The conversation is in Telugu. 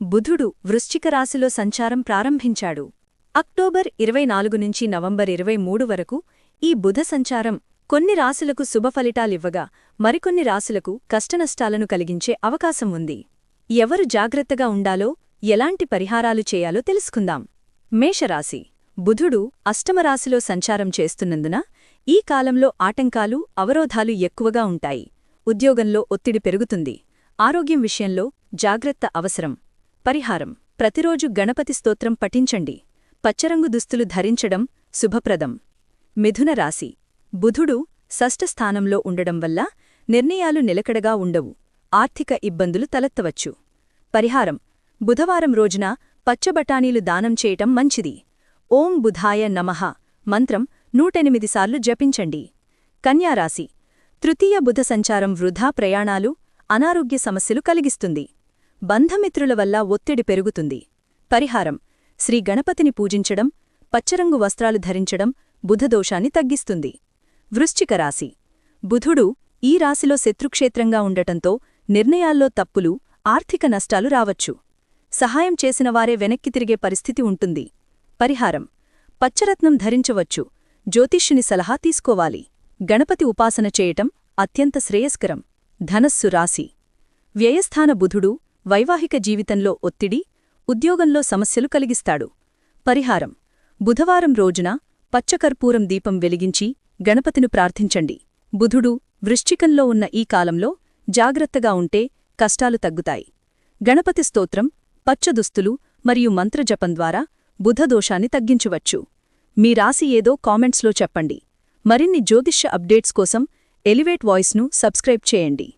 బుధుడు వృశ్చిక రాశిలో సంచారం ప్రారంభించాడు. అక్టోబర్ ఇరవై నాలుగు నుంచి నవంబర్ ఇరవై మూడు వరకు ఈ బుధ సంచారం కొన్ని రాశులకు శుభఫలితాలివ్వగా మరికొన్ని రాశులకు కష్టనష్టాలను కలిగించే అవకాశం ఉంది. ఎవరు జాగ్రత్తగా ఉండాలో ఎలాంటి పరిహారాలు చేయాలో తెలుసుకుందాం. మేషరాశి. బుధుడు అష్టమరాశిలో సంచారం చేస్తున్నందున ఈ కాలంలో ఆటంకాలు అవరోధాలు ఎక్కువగా ఉంటాయి. ఉద్యోగంలో ఒత్తిడి పెరుగుతుంది. ఆరోగ్యం విషయంలో జాగ్రత్త అవసరం. పరిహారం. ప్రతిరోజు గణపతి స్తోత్రం పఠించండి. పచ్చరంగు దుస్తులు ధరించడం శుభప్రదం. మిథున రాశి. బుధుడు షష్ఠస్థానంలో ఉండడం వల్ల నిర్ణయాలు నిలకడగా ఉండవు. ఆర్థిక ఇబ్బందులు తలెత్తవచ్చు. పరిహారం. బుధవారం రోజున పచ్చబటానీలు దానం చేయటం మంచిది. ఓం బుధాయ నమః. మంత్రం నూటెనిమిదిసార్లు జపించండి. కన్యారాశి తృతీయ బుధ సంచారం వృధా ప్రయాణాలు అనారోగ్య సమస్యలు కలిగిస్తుంది. బంధమిత్రుల వల్ల ఒత్తిడి పెరుగుతుంది. పరిహారం. శ్రీ గణపతిని పూజించడం పచ్చరంగు వస్త్రాలు ధరించడం బుధదోషాన్ని తగ్గిస్తుంది. వృశ్చిక రాశి. బుధుడు ఈ రాశిలో శత్రుక్షేత్రంగా ఉండటంతో నిర్ణయాల్లో తప్పులు ఆర్థిక నష్టాలు రావచ్చు. సహాయం చేసినవారే వెనక్కి తిరిగే పరిస్థితి ఉంటుంది. పరిహారం. పచ్చరత్నం ధరించవచ్చు. జ్యోతిష్యుని సలహా తీసుకోవాలి. గణపతి ఉపాసన చేయటం అత్యంత శ్రేయస్కరం. ధనస్సు రాశి. వ్యయస్థాన బుధుడు వైవాహిక జీవితంలో ఒత్తిడి ఉద్యోగంలో సమస్యలు కలిగిస్తాడు. పరిహారం. బుధవారం రోజున పచ్చకర్పూరం దీపం వెలిగించి గణపతిను ప్రార్థించండి. బుధుడు వృశ్చికంలో ఉన్న ఈ కాలంలో జాగ్రత్తగా ఉంటే కష్టాలు తగ్గుతాయి. గణపతి స్తోత్రం పచ్చదుస్తులు మరియు మంత్రజపం ద్వారా బుధదోషాన్ని తగ్గించవచ్చు. మీ రాశి ఏదో కామెంట్స్లో చెప్పండి. మరిన్ని జ్యోతిష్య అప్డేట్స్ కోసం ఎలివేట్ వాయిస్ను సబ్స్క్రైబ్ చేయండి.